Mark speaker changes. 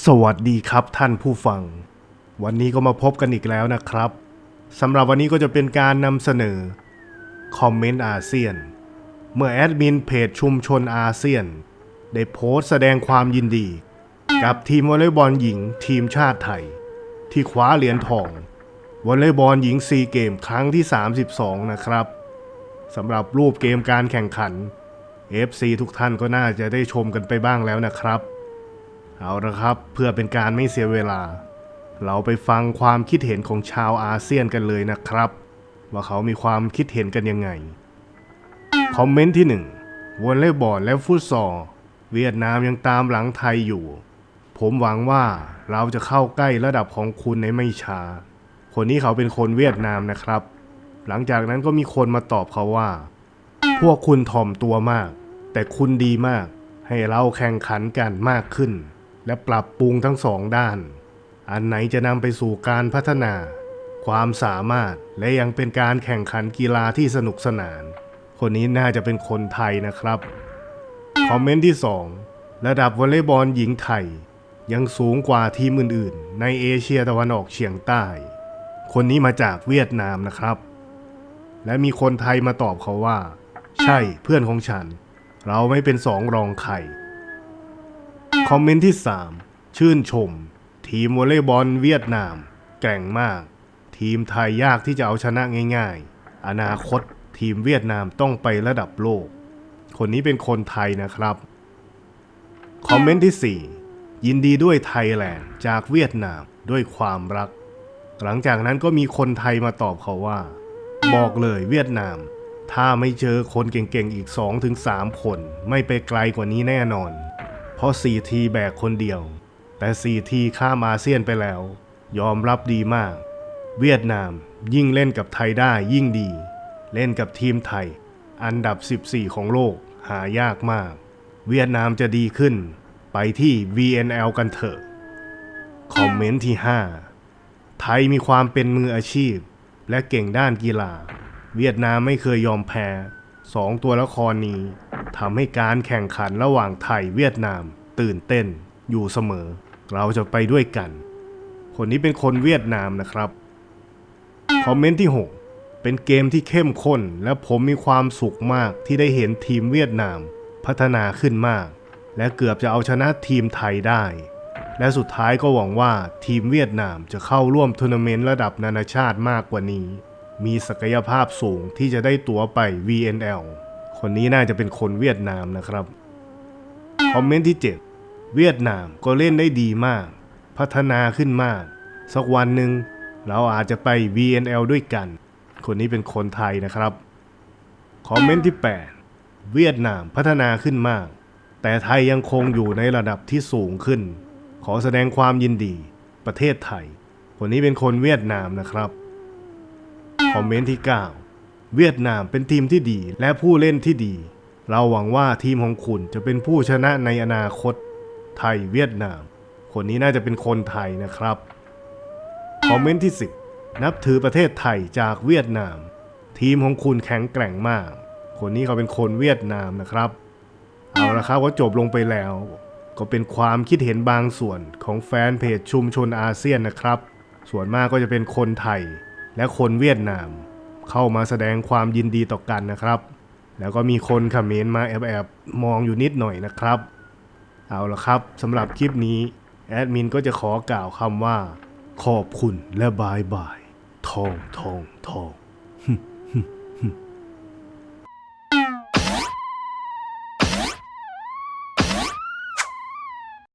Speaker 1: สวัสดีครับท่านผู้ฟัง วันนี้ก็มาพบกันอีกแล้วนะครับสำหรับวันนี้ก็จะเป็นการนำเสนอคอมเมนต์อาเซียน เมื่อแอดมินเพจชุมชนอาเซียน ได้โพสต์แสดงความยินดี กับทีมวอลเลย์บอลหญิงทีมชาติไทย ที่คว้าเหรียญทองวอลเลย์บอลหญิงซีเกมครั้งที่ 32 นะครับสำหรับรูปเกมการแข่งขัน FC ทุกท่านก็น่าจะได้ชมกันไปบ้างแล้วนะครับ เอาละครับ เพื่อเป็นการไม่เสียเวลา เราไปฟังความคิดเห็นของชาวอาเซียนกันเลยนะครับ ว่าเขามีความคิดเห็นกันยังไง คอมเมนต์ที่1วอลเลย์บอลและฟุตซอลเวียดนามยังตามหลังไทยอยู่ ผมหวังว่าเราจะเข้าใกล้ระดับของคุณในไม่ช้า คนนี้เขาเป็นคนเวียดนามนะครับ หลังจากนั้นก็มีคนมาตอบเขาว่า พวกคุณถ่อมตัวมาก แต่คุณดีมาก ให้เราแข่งขันกันมากขึ้น และปรับปรุงทั้งสองด้าน อันไหนจะนำไปสู่การพัฒนา ความสามารถและยังเป็นการแข่งขันกีฬาที่สนุกสนาน คนนี้น่าจะเป็นคนไทยนะครับ คอมเมนต์ที่ 2 ระดับวอลเลย์บอลหญิงไทย ยังสูงกว่าทีมอื่น ๆ ในเอเชียตะวันออกเฉียงใต้ คนนี้มาจากเวียดนามนะครับ และมีคนไทยมาตอบเขาว่า ใช่เพื่อนของฉัน เราไม่เป็นสองรองใคร อมเมนต์ที่ 3 ชื่นชม ทีมวอลเลย์บอลเวียดนาม แกร่งมาก ทีมไทยยากที่จะเอาชนะง่ายๆ อนาคตทีมเวียดนามต้องไประดับโลก คนนี้เป็นคนไทยนะครับ คอมเมนต์ที่ 4 ยินดีด้วยไทยแลนด์จากเวียดนามด้วยความรัก หลังจากนั้นก็มีคนไทยมาตอบเขาว่า บอกเลยเวียดนาม ถ้าไม่เจอคนเก่งๆอีก 2-3 คน ไม่ไปไกลกว่านี้แน่นอน ราะ4ทีแบกคนเดียว แต่4ทีข้ามอาเซียนไปแล้ว ยอมรับดีมาก เวียดนามยิ่งเล่นกับไทยได้ยิ่งดี เล่นกับทีมไทย อันดับ 14 ของโลกหายากมาก เวียดนามจะดีขึ้น ไปที่ VNL กันเถอะ คอมเมนต์ที่ 5 ไทยมีความเป็นมืออาชีพ และเก่งด้านกีฬา เวียดนามไม่เคยยอมแพ้สองตัวละครนี้ ทำให้การแข่งขันระหว่างไทยเวียดนาม ตื่นเต้นอยู่เสมอ เราจะไปด้วยกัน คนนี้เป็นคนเวียดนามนะครับ คอมเมนต์ที่ 6 เป็นเกมที่เข้มข้น และผมมีความสุขมากที่ได้เห็นทีมเวียดนาม พัฒนาขึ้นมาก และเกือบจะเอาชนะทีมไทยได้ และสุดท้ายก็หวังว่าทีมเวียดนามจะเข้าร่วมทัวร์นาเมนต์ระดับนานาชาติมากกว่านี้ มีศักยภาพสูงที่จะได้ตั๋วไป VNL คนนี้น่าจะเป็นคนเวียดนามนะครับคอมเมนต์ที่ 7 เวียดนามก็เล่นได้ดีมาก พัฒนาขึ้นมาก สักวันหนึ่งเราอาจจะไป VNL ด้วยกัน คนนี้เป็นคนไทยนะครับคอมเมนต์ที่ 8 เวียดนามพัฒนาขึ้นมาก แต่ไทยยังคงอยู่ในระดับที่สูงขึ้น ขอแสดงความยินดี ประเทศไทย คนนี้เป็นคนเวียดนามนะครับ คอมเมนต์ที่ 9 เวียดนามเป็นทีมที่ดีและผู้เล่นที่ดี เราหวังว่าทีมของคุณจะเป็นผู้ชนะในอนาคต ไทยเวียดนาม คนนี้น่าจะเป็นคนไทยนะครับ คอมเมนต์ที่ 10 นับถือประเทศไทยจากเวียดนาม ทีมของคุณแข็งแกร่งมาก คนนี้เขาเป็นคนเวียดนามนะครับ เอาละครับก็จบลงไปแล้ว ก็เป็นความคิดเห็นบางส่วนของแฟนเพจชุมชนอาเซียนนะครับ ส่วนมากก็จะเป็นคนไทยและคนเวียดนาม เข้ามาแสดงความยินดีต่อกันนะครับ แล้วก็มีคนคอมเมนต์มาแอบแอบมองอยู่นิดหน่อยนะครับ เอาละครับสำหรับคลิปนี้แอดมินก็จะขอกล่าวคำว่า ขอบคุณและบายบาย ทองทองทอง